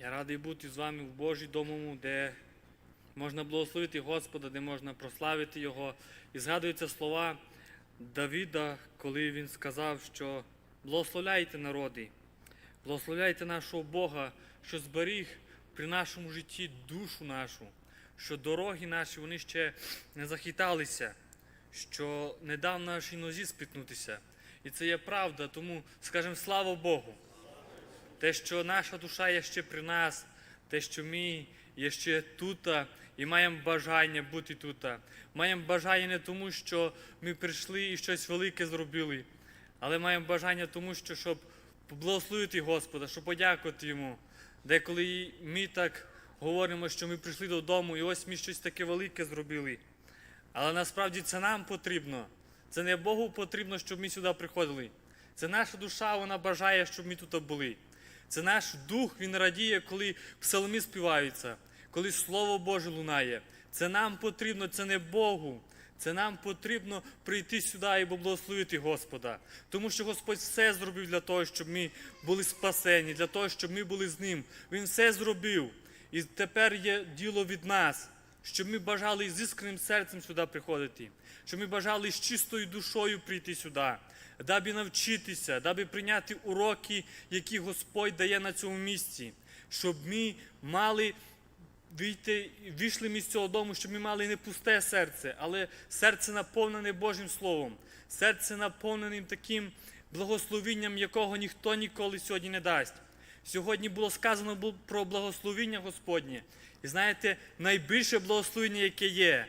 Я радий бути з вами в Божій домому, де можна благословити Господа, де можна прославити Його. І згадуються слова Давіда, коли він сказав, що благословляйте народи, благословляйте нашого Бога, що зберіг при нашому житті душу нашу, що дороги наші вони ще не захиталися, що не дав нашій нозі спітнутися. І це є правда, тому скажемо слава Богу. Те, що наша душа є ще при нас, те, що ми є ще тут і маємо бажання бути тут. Маємо бажання не тому, що ми прийшли і щось велике зробили, але маємо бажання тому, що щоб поблагословити Господа, щоб подякувати Йому. Деколи ми так говоримо, що ми прийшли додому, і ось ми щось таке велике зробили. Але насправді це нам потрібно. Це не Богу потрібно, щоб ми сюди приходили. Це наша душа, вона бажає, щоб ми тут були. Це наш дух, він радіє, коли псалми співаються, коли Слово Боже лунає. Це нам потрібно, це не Богу. Це нам потрібно прийти сюди і поблагословити Господа. Тому що Господь все зробив для того, щоб ми були спасені, для того, щоб ми були з Ним. Він все зробив. І тепер є діло від нас, щоб ми бажали з іскренним серцем сюди приходити, щоб ми бажали з чистою душою прийти сюди, даби навчитися, даби прийняти уроки, які Господь дає на цьому місці, щоб ми мали вийти, вийшли ми з цього дому, щоб ми мали не пусте серце, але серце наповнене Божим Словом, серце наповненим таким благословінням, якого ніхто ніколи сьогодні не дасть. Сьогодні було сказано про благословіння Господнє. І знаєте, найбільше благословіння, яке є,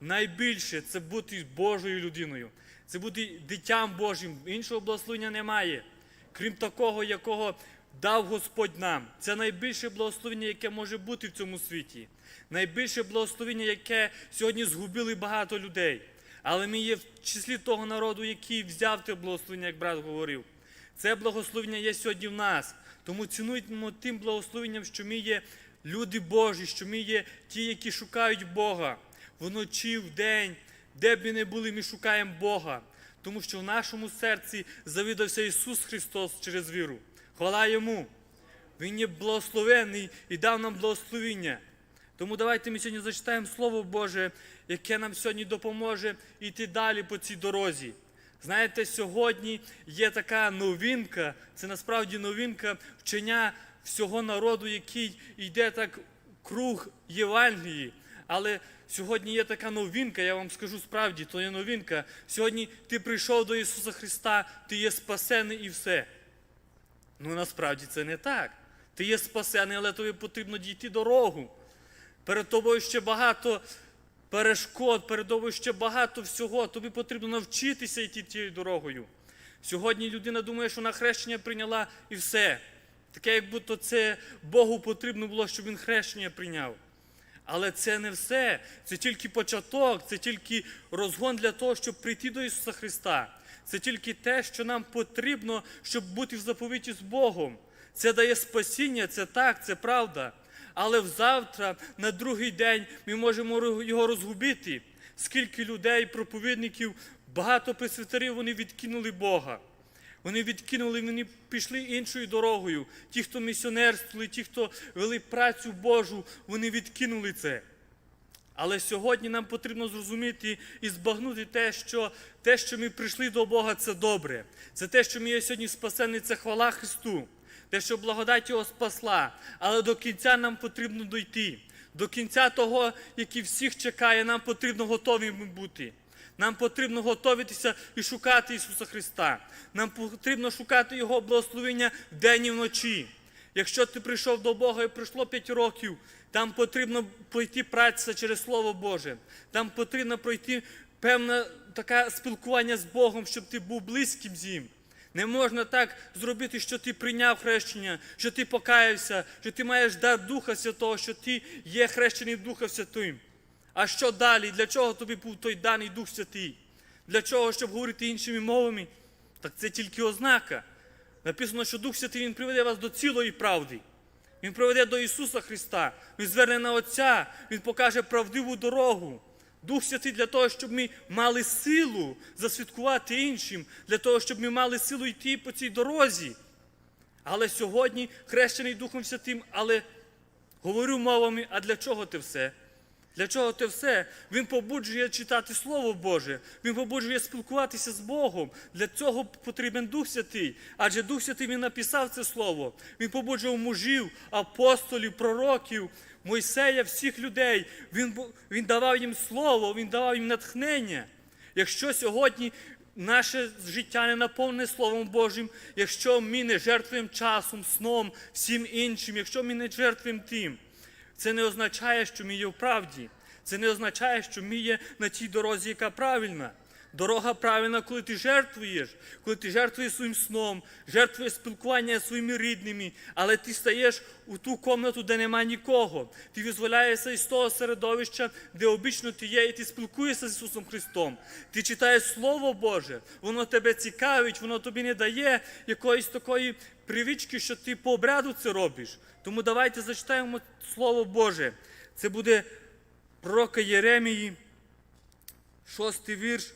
найбільше це бути Божою людиною, це бути дитям Божим. Іншого благословення немає. Крім такого, якого дав Господь нам. Це найбільше благословення, яке може бути в цьому світі. Найбільше благословення, яке сьогодні згубили багато людей. Але ми є в числі того народу, який взяв те благословення, як брат говорив. Це благословення є сьогодні в нас. Тому цінуємо тим благословенням, що ми є люди Божі, що ми є ті, які шукають Бога. Вночі, вдень, де б ми не були, ми шукаємо Бога. Тому що в нашому серці завідався Ісус Христос через віру. Хвала Йому! Він є благословений і дав нам благословіння. Тому давайте ми сьогодні зачитаємо Слово Боже, яке нам сьогодні допоможе йти далі по цій дорозі. Знаєте, сьогодні є така новинка, це насправді новинка вчення всього народу, який йде так круг Євангелії. Але сьогодні є така новинка, я вам скажу справді, то є новинка. Сьогодні ти прийшов до Ісуса Христа, ти є спасений і все. Ну насправді це не так. Ти є спасений, але тобі потрібно дійти дорогу. Перед тобою ще багато перешкод, перед тобою ще багато всього. Тобі потрібно навчитися йти тією дорогою. Сьогодні людина думає, що на хрещення прийняла і все. Таке, як будто це Богу потрібно було, щоб він хрещення прийняв. Але це не все. Це тільки початок, це тільки розгон для того, щоб прийти до Ісуса Христа. Це тільки те, що нам потрібно, щоб бути в заповіті з Богом. Це дає спасіння, це так, це правда. Але завтра, на другий день, ми можемо його розгубити. Скільки людей, проповідників, багато пресвітерів, вони відкинули Бога. Вони відкинули, вони пішли іншою дорогою. Ті, хто місіонерствували, ті, хто вели працю Божу, вони відкинули це. Але сьогодні нам потрібно зрозуміти і збагнути те, що те, що ми прийшли до Бога, це добре. Це те, що ми є сьогодні спасені, це хвала Христу. Те, що благодать Його спасла. Але до кінця нам потрібно дойти. До кінця того, який всіх чекає, нам потрібно готовими бути. Нам потрібно готуватися і шукати Ісуса Христа. Нам потрібно шукати Його благословення вдень і вночі. Якщо ти прийшов до Бога і пройшло 5 років, там потрібно пройти праця через Слово Боже. Там потрібно пройти певне таке спілкування з Богом, щоб ти був близьким з ним. Не можна так зробити, що ти прийняв хрещення, що ти покаявся, що ти маєш дар Духа Святого, що ти є хрещений Духа Святим. А що далі? Для чого тобі був той даний Дух Святий? Для чого, щоб говорити іншими мовами? Так це тільки ознака. Написано, що Дух Святий Він приведе вас до цілої правди. Він приведе до Ісуса Христа, Він зверне на Отця, Він покаже правдиву дорогу. Дух Святий для того, щоб ми мали силу засвідкувати іншим, для того, щоб ми мали силу йти по цій дорозі. Але сьогодні хрещений Духом Святим, але говорю мовами, а для чого те все? Для чого те все? Він побуджує читати Слово Боже, він побуджує спілкуватися з Богом. Для цього потрібен Дух Святий. Адже Дух Святий він написав це слово. Він побуджував мужів, апостолів, пророків, Мойсея, всіх людей. Він, він давав їм слово, він давав їм натхнення. Якщо сьогодні наше життя не наповнене Словом Божим, якщо ми не жертвуємо часом, сном, всім іншим, якщо ми не жертвуємо тим, це не означає, що ми є в правді. Це не означає, що ми є на тій дорозі, яка правильна. Дорога правильна, коли ти жертвуєш, коли ти жертвуєш своїм сном, жертвуєш спілкування зі своїми рідними, але ти стаєш у ту комнату, де нема нікого. Ти визволяєшся із того середовища, де обічно ти є, і ти спілкуєшся з Ісусом Христом. Ти читаєш Слово Боже, воно тебе цікавить, воно тобі не дає якоїсь такої привички, що ти по обряду це робиш. Тому давайте зачитаємо Слово Боже. Це буде пророка Єремії, шостий вірш,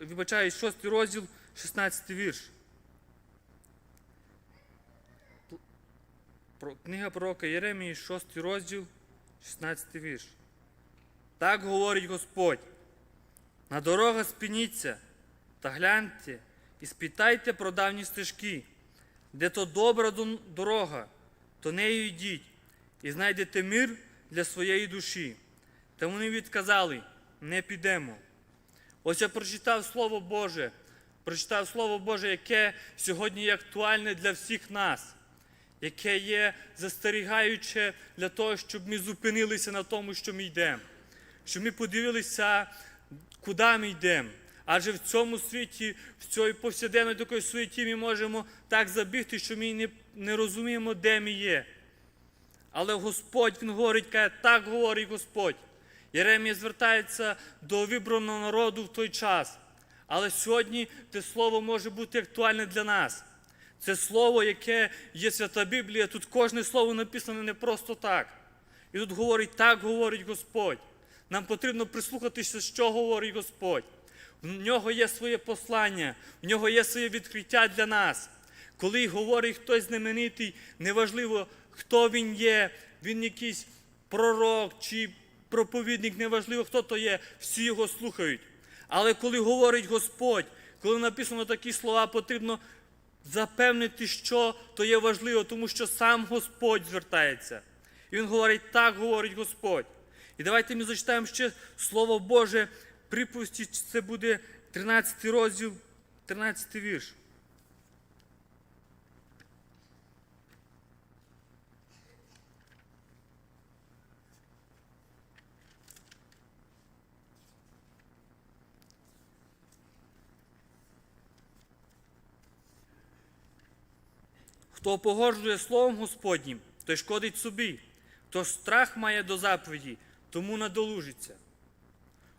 вибачаю, шостий розділ, 16 вірш. Книга пророка Єремії, 6 розділ, 16 вірш. Так говорить Господь. На дорогах спініться та гляньте і спитайте про давні стежки, де то добра дорога, то нею йдіть, і знайдете мир для своєї душі. Та вони відказали, не підемо. Ось я прочитав Слово Боже, прочитав Слово Боже, яке сьогодні є актуальне для всіх нас, яке є застерігаюче для того, щоб ми зупинилися на тому, що ми йдемо, щоб ми подивилися, куди ми йдемо. Адже в цьому світі, в цій повсякденної такої суеті ми можемо так забігти, що ми не, не розуміємо, де ми є. Але Господь Він говорить, каже, так говорить Господь. Єремія звертається до вибраного народу в той час. Але сьогодні те слово може бути актуальне для нас. Це слово, яке є свята Біблія, тут кожне слово написане не просто так. І тут говорить, так говорить Господь. Нам потрібно прислухатися, що говорить Господь. В нього є своє послання, в нього є своє відкриття для нас. Коли говорить хтось знаменитий, неважливо, хто він є, він якийсь пророк чи проповідник, неважливо, хто то є, всі його слухають. Але коли говорить Господь, коли написано такі слова, потрібно запевнити, що то є важливо, тому що сам Господь звертається. І він говорить, так говорить Господь. І давайте ми зачитаємо ще Слово Боже, припусті, це буде 13 розділ, 13 вірш. Хто погоджує Словом Господнім, той шкодить собі. Хто страх має до заповіді, тому надолужиться.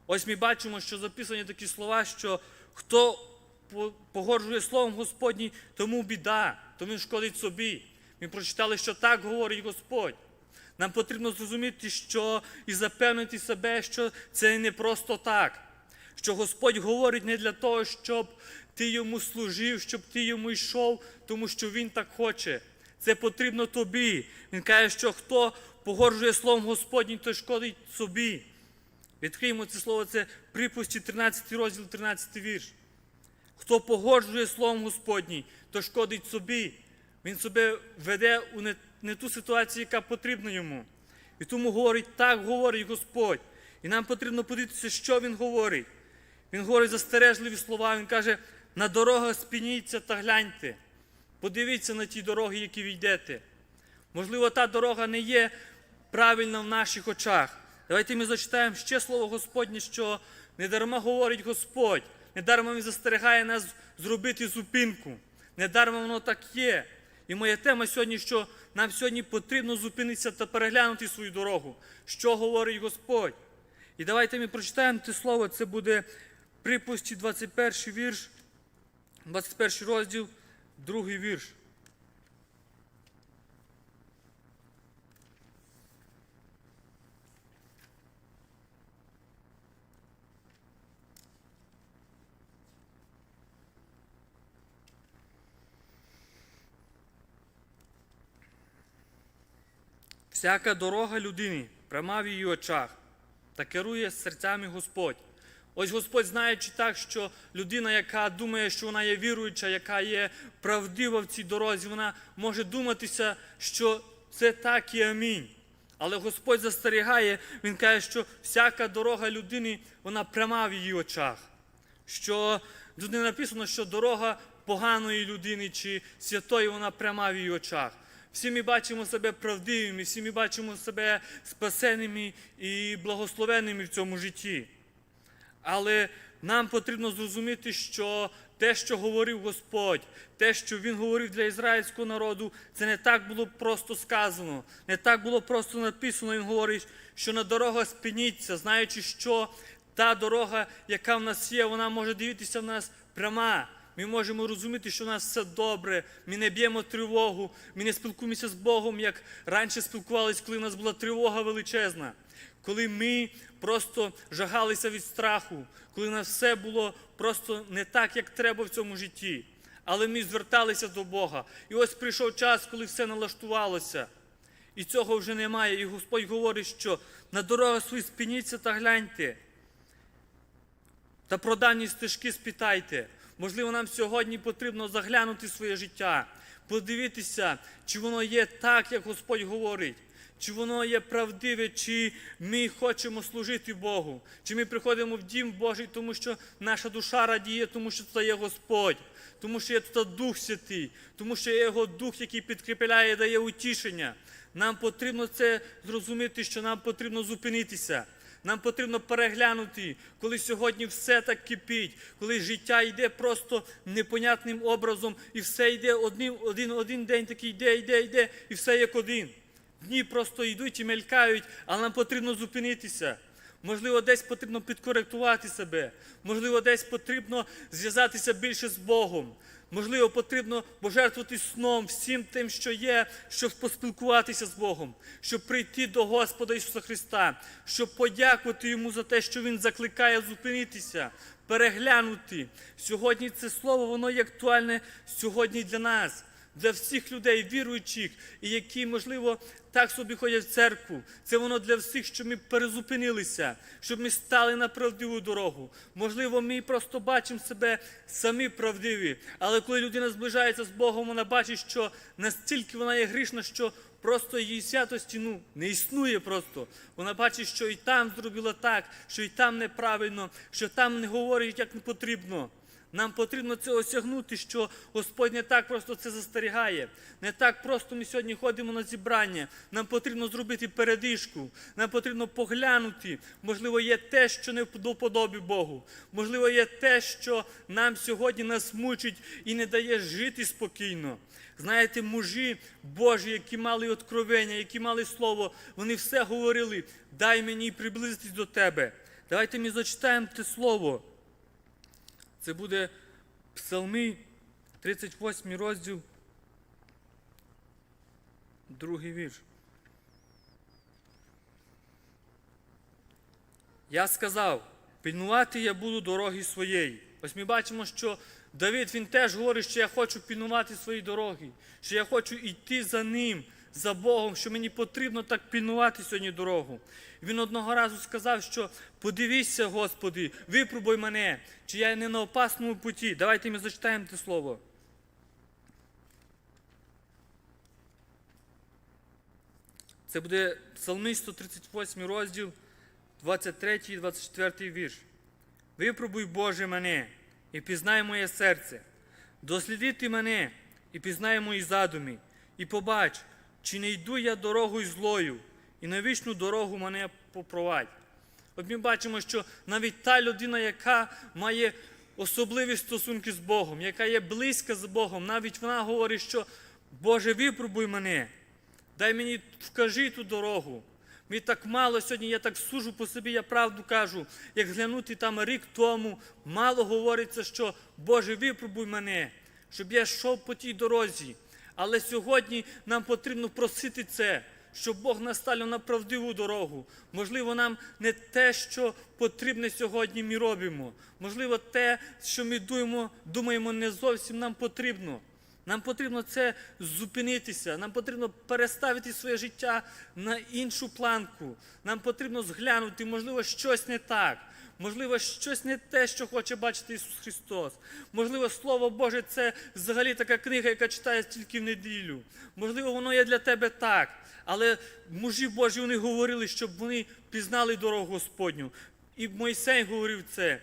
Ось ми бачимо, що записані такі слова, що хто по- погоджує Словом Господнім, тому біда, тому шкодить собі. Ми прочитали, що так говорить Господь. Нам потрібно зрозуміти, що і запевнити себе, що це не просто так. Що Господь говорить не для того, щоб ти йому служив, щоб ти йому йшов, тому що Він так хоче. Це потрібно тобі. Він каже, що хто погоджує Словом Господнім, то шкодить собі. Відкриємо це слово, це припусті 13 розділ, 13 вірш. Хто погоджує Словом Господнім, то шкодить собі. Він себе веде у не, не ту ситуацію, яка потрібна йому. І тому говорить, так говорить Господь. І нам потрібно подивитися, що Він говорить. Він говорить застережливі слова, він каже, на дорогах спініться та гляньте. Подивіться на ті дороги, які ви йдете. Можливо, та дорога не є правильна в наших очах. Давайте ми зачитаємо ще слово Господнє, що недарма говорить Господь, недарма Він застерігає нас зробити зупинку. Недарма воно так є. І моя тема сьогодні, що нам сьогодні потрібно зупинитися та переглянути свою дорогу, що говорить Господь. І давайте ми прочитаємо те слово, це буде припусті 21 вірш, 21 розділ, другий вірш. Всяка дорога людини пряма в її очах та керує серцями Господь. Ось Господь, знаючи так, що людина, яка думає, що вона є віруюча, яка є правдива в цій дорозі, вона може думатися, що це так і амінь. Але Господь застерігає, Він каже, що всяка дорога людини, вона пряма в її очах. Що тут не написано, що дорога поганої людини чи святої, вона пряма в її очах. Всі ми бачимо себе правдивими, всі ми бачимо себе спасеними і благословеними в цьому житті. Але нам потрібно зрозуміти, що те, що говорив Господь, те, що Він говорив для ізраїльського народу, це не так було просто сказано, не так було просто написано. Він говорить, що на дорога спиніться, знаючи, що та дорога, яка в нас є, вона може дивитися в нас пряма. Ми можемо розуміти, що в нас все добре, ми не б'ємо тривогу, ми не спілкуємося з Богом, як раніше спілкувалися, коли в нас була тривога величезна коли ми просто жагалися від страху, коли у нас все було просто не так, як треба в цьому житті. Але ми зверталися до Бога. І ось прийшов час, коли все налаштувалося. І цього вже немає. І Господь говорить, що на дорогах свої спиніться та гляньте. Та про дані стежки спитайте. Можливо, нам сьогодні потрібно заглянути своє життя, подивитися, чи воно є так, як Господь говорить. Чи воно є правдиве, чи ми хочемо служити Богу, чи ми приходимо в дім Божий, тому що наша душа радіє, тому що це є Господь, тому що є тут Дух Святий, тому що є Його Дух, який підкріпляє, дає утішення. Нам потрібно це зрозуміти, що нам потрібно зупинитися. Нам потрібно переглянути, коли сьогодні все так кипить, коли життя йде просто непонятним образом, і все йде одним, один, один день такий йде, йде, йде, і все як один. Дні просто йдуть і мелькають, але нам потрібно зупинитися. Можливо, десь потрібно підкоректувати себе, можливо, десь потрібно зв'язатися більше з Богом. Можливо, потрібно пожертвувати сном всім тим, що є, щоб поспілкуватися з Богом, щоб прийти до Господа Ісуса Христа, щоб подякувати Йому за те, що Він закликає зупинитися, переглянути. Сьогодні це слово, воно є актуальне сьогодні для нас для всіх людей, віруючих, і які, можливо, так собі ходять в церкву. Це воно для всіх, щоб ми перезупинилися, щоб ми стали на правдиву дорогу. Можливо, ми просто бачимо себе самі правдиві, але коли людина зближається з Богом, вона бачить, що настільки вона є грішна, що просто її святості ну, не існує просто. Вона бачить, що і там зробила так, що і там неправильно, що там не говорить, як не потрібно. Нам потрібно це осягнути, що Господь не так просто це застерігає. Не так просто ми сьогодні ходимо на зібрання. Нам потрібно зробити передишку, нам потрібно поглянути. Можливо, є те, що не до подоби Богу. Можливо, є те, що нам сьогодні нас мучить і не дає жити спокійно. Знаєте, мужі Божі, які мали откровення, які мали слово, вони все говорили: дай мені приблизитись до тебе. Давайте ми зачитаємо те слово. Це буде Псалми, 38 розділ, другий вірш. Я сказав, пильнувати я буду дороги своєї. Ось ми бачимо, що Давид він теж говорить, що я хочу пильнувати свої дороги, що я хочу йти за ним, за Богом, що мені потрібно так пильнувати сьогодні дорогу. Він одного разу сказав, що подивися, Господи, випробуй мене, чи я не на опасному путі. Давайте ми зачитаємо те слово. Це буде Псалми 138 розділ, 23 і 24 вірш. Випробуй, Боже, мене і пізнай моє серце, дослідити мене і пізнай мої задуми, і побач, чи не йду я дорогою злою, і на вічну дорогу мене попровадь. От ми бачимо, що навіть та людина, яка має особливі стосунки з Богом, яка є близька з Богом, навіть вона говорить, що Боже, випробуй мене, дай мені вкажи ту дорогу. Мені так мало сьогодні, я так сужу по собі, я правду кажу, як глянути там рік тому, мало говориться, що Боже, випробуй мене, щоб я йшов по тій дорозі. Але сьогодні нам потрібно просити це, щоб Бог наставив на правдиву дорогу. Можливо, нам не те, що потрібне сьогодні, ми робимо. Можливо, те, що ми думаємо, думаємо, не зовсім нам потрібно. Нам потрібно це зупинитися, нам потрібно переставити своє життя на іншу планку. Нам потрібно зглянути, можливо, щось не так. Можливо, щось не те, що хоче бачити Ісус Христос. Можливо, Слово Боже це взагалі така книга, яка читає тільки в неділю. Можливо, воно є для тебе так. Але мужі Божі вони говорили, щоб вони пізнали дорогу Господню. І Мойсей говорив це.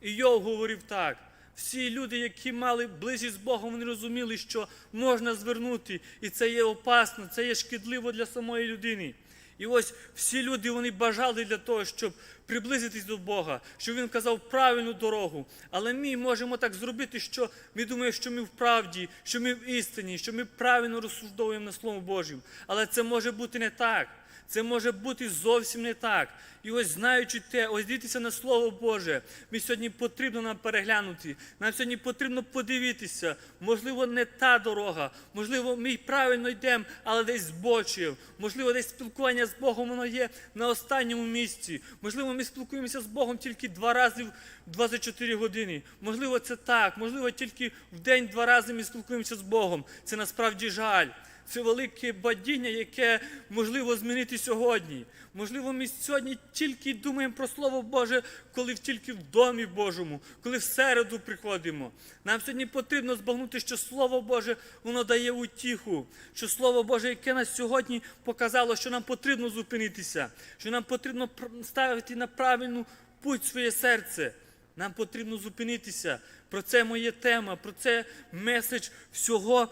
І Йов говорив так. Всі люди, які мали близькість з Богом, вони розуміли, що можна звернути, і це є опасно, це є шкідливо для самої людини. І ось всі люди вони бажали для того, щоб приблизитись до Бога, щоб він казав правильну дорогу. Але ми можемо так зробити, що ми думаємо, що ми в правді, що ми в істині, що ми правильно розсуждовуємо на Слово Божим. Але це може бути не так. Це може бути зовсім не так. І ось знаючи те, ось дивитися на Слово Боже, ми сьогодні потрібно нам переглянути. Нам сьогодні потрібно подивитися. Можливо, не та дорога, можливо, ми правильно йдемо, але десь збочив. Можливо, десь спілкування з Богом воно є на останньому місці. Можливо, ми спілкуємося з Богом тільки два рази в 24 години. Можливо, це так. Можливо, тільки в день два рази ми спілкуємося з Богом. Це насправді жаль. Це велике падіння, яке можливо змінити сьогодні. Можливо, ми сьогодні тільки думаємо про Слово Боже, коли тільки в домі Божому, коли в середу приходимо. Нам сьогодні потрібно збагнути, що Слово Боже воно дає утіху, що Слово Боже, яке нас сьогодні показало, що нам потрібно зупинитися, що нам потрібно ставити на правильну путь своє серце. Нам потрібно зупинитися. Про це моє тема, про це меседж всього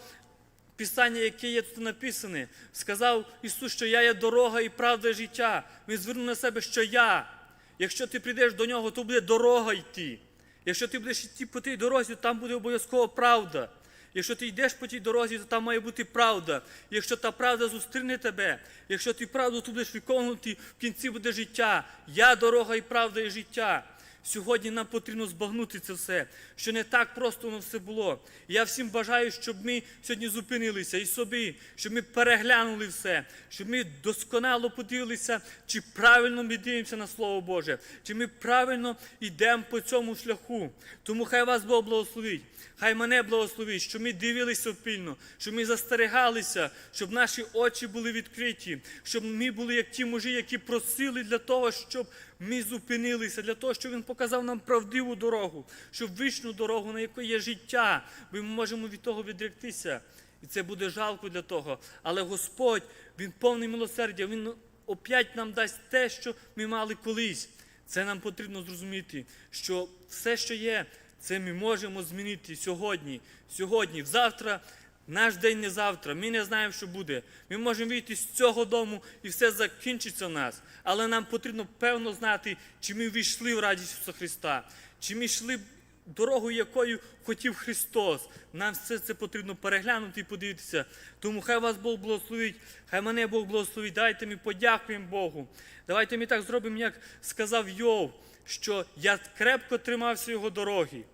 Писання, яке є тут написане, сказав Ісус, що я є дорога і правда і життя. Він звернув на себе, що я. Якщо ти прийдеш до нього, то буде дорога йти. Якщо ти будеш йти по тій дорозі, то там буде обов'язково правда. Якщо ти йдеш по тій дорозі, то там має бути правда. Якщо та правда зустріне тебе, якщо ти правду тут будеш виконувати, в кінці буде життя. Я дорога і правда і життя. Сьогодні нам потрібно збагнути це все, що не так просто воно все було. Я всім бажаю, щоб ми сьогодні зупинилися і собі, щоб ми переглянули все, щоб ми досконало подивилися, чи правильно ми дивимося на Слово Боже, чи ми правильно йдемо по цьому шляху. Тому хай вас Бог благословить, хай мене благословить, щоб ми дивилися пильно, щоб ми застерегалися, щоб наші очі були відкриті, щоб ми були як ті мужі, які просили для того, щоб ми зупинилися, для того, щоб він показав нам правдиву дорогу, щоб вічну дорогу, на якої є життя, бо ми можемо від того відректися. І це буде жалко для того. Але Господь, Він повний милосердя, Він опять нам дасть те, що ми мали колись. Це нам потрібно зрозуміти, що все, що є, це ми можемо змінити сьогодні. Сьогодні, завтра. Наш день не завтра, ми не знаємо, що буде. Ми можемо вийти з цього дому і все закінчиться в нас. Але нам потрібно певно знати, чи ми війшли в радість Ісуса Христа, чи ми йшли дорогою, якою хотів Христос. Нам все це потрібно переглянути і подивитися. Тому хай вас Бог благословить, хай мене Бог благословить. Дайте ми подякуємо Богу. Давайте ми так зробимо, як сказав Йов, що я крепко тримався його дороги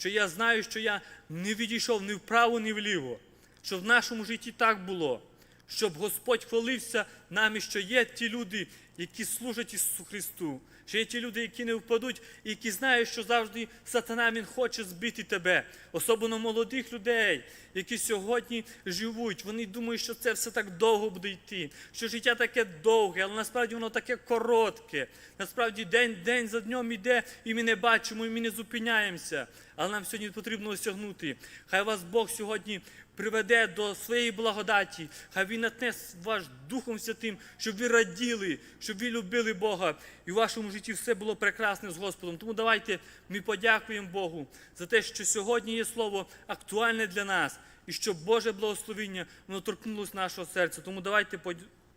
що я знаю, що я не відійшов ні вправо, ні вліво, що в нашому житті так було, щоб Господь хвалився нами, що є ті люди, які служать Ісусу Христу, що є ті люди, які не впадуть, і які знають, що завжди сатана він хоче збити тебе, особливо молодих людей, які сьогодні живуть. Вони думають, що це все так довго буде йти, що життя таке довге, але насправді воно таке коротке. Насправді день день за днем іде, і ми не бачимо, і ми не зупиняємося. Але нам сьогодні потрібно осягнути. Хай вас Бог сьогодні приведе до своєї благодаті, хай Він натне ваш Духом Святим, щоб ви раділи, щоб ви любили Бога, і в вашому житті все було прекрасне з Господом. Тому давайте ми подякуємо Богу за те, що сьогодні є слово актуальне для нас, і щоб Боже благословіння воно торкнулося нашого серця. Тому давайте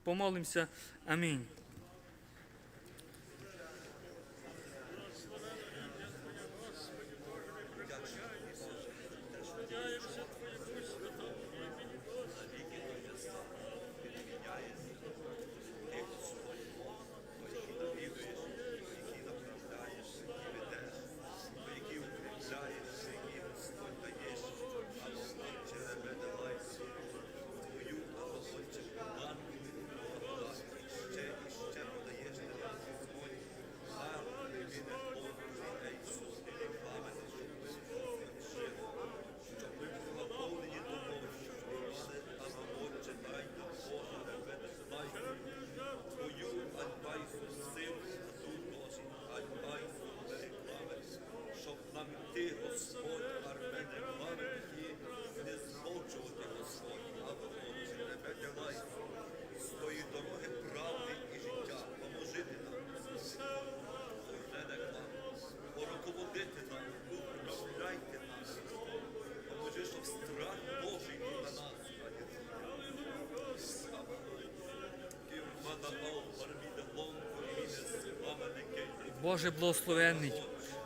помолимося. Амінь. Боже благословенний.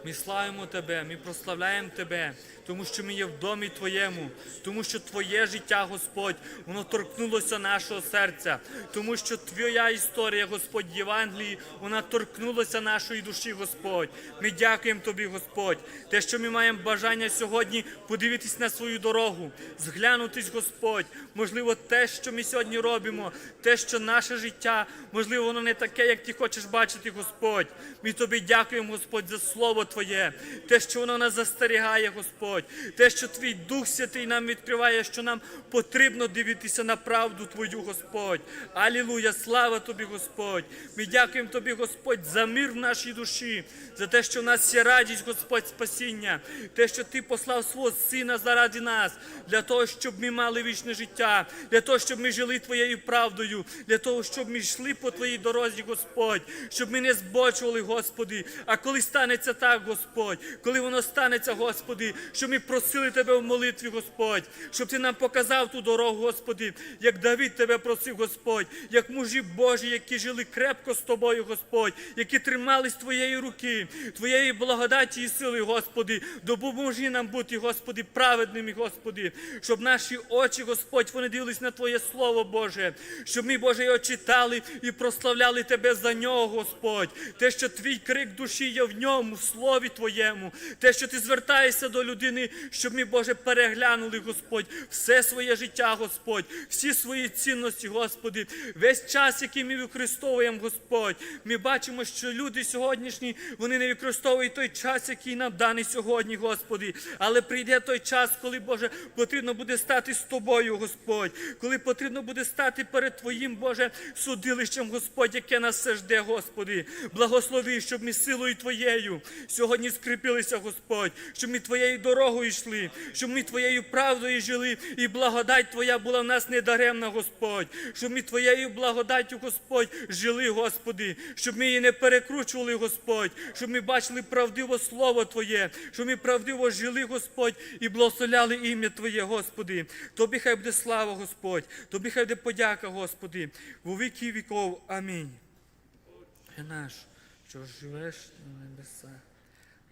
Ми славимо Тебе, ми прославляємо Тебе, тому що ми є в домі Твоєму, тому що Твоє життя, Господь, воно торкнулося нашого серця, тому що Твоя історія, Господь, Євангелії, вона торкнулася нашої душі, Господь. Ми дякуємо Тобі, Господь, те, що ми маємо бажання сьогодні подивитись на свою дорогу, зглянутись, Господь. Можливо, те, що ми сьогодні робимо, те, що наше життя, можливо, воно не таке, як ти хочеш бачити, Господь. Ми тобі дякуємо, Господь, за слово Твоє, те, що воно нас застерігає, Господь, те, що Твій Дух Святий нам відкриває, що нам потрібно дивитися на правду Твою, Господь. Алілуя, слава Тобі, Господь. Ми дякуємо Тобі, Господь, за мир в нашій душі, за те, що в нас є радість, Господь, спасіння, те, що Ти послав свого Сина заради нас, для того, щоб ми мали вічне життя, для того, щоб ми жили Твоєю правдою, для того, щоб ми йшли по Твоїй дорозі, Господь, щоб ми не збочували, Господи. А коли станеться так, Господь, коли воно станеться, Господи, щоб ми просили Тебе в молитві, Господь, щоб Ти нам показав ту дорогу, Господи, як Давид Тебе просив, Господь, як мужі Божі, які жили крепко з Тобою, Господь, які тримались Твоєї руки, Твоєї благодаті і сили, Господи, допоможи нам бути, Господи, праведними, Господи, щоб наші очі, Господь, вони дивились на Твоє Слово Боже, щоб ми, Боже, його читали і прославляли Тебе за нього, Господь. Те, що Твій крик душі є в ньому, в Слові Твоєму, те, що Ти звертаєшся до людини, щоб ми, Боже, переглянули, Господь, все своє життя, Господь, всі свої цінності, Господи, весь час, який ми використовуємо, Господь. Ми бачимо, що люди сьогоднішні вони не використовують той час, який нам даний сьогодні, Господи. Але прийде той час, коли, Боже, потрібно буде стати з Тобою, Господь, коли потрібно буде стати перед Твоїм, Боже, судилищем, Господь, яке нас все жде, Господи. Благослови, щоб ми силою Твоєю сьогодні скріпилися, Господь, щоб ми Твоєю дорогою йшли, щоб ми Твоєю правдою жили, і благодать Твоя була в нас недаремна, Господь, щоб ми Твоєю благодаттю, Господь, жили, Господи, щоб ми її не перекручували, Господь, щоб ми бачили правдиво Слово Твоє, щоб ми правдиво жили, Господь, і благословляли ім'я Твоє, Господи. Тобі хай буде слава, Господь, тобі хай буде подяка, Господи, у віки віков. Амінь. Наш, що живеш на небесах,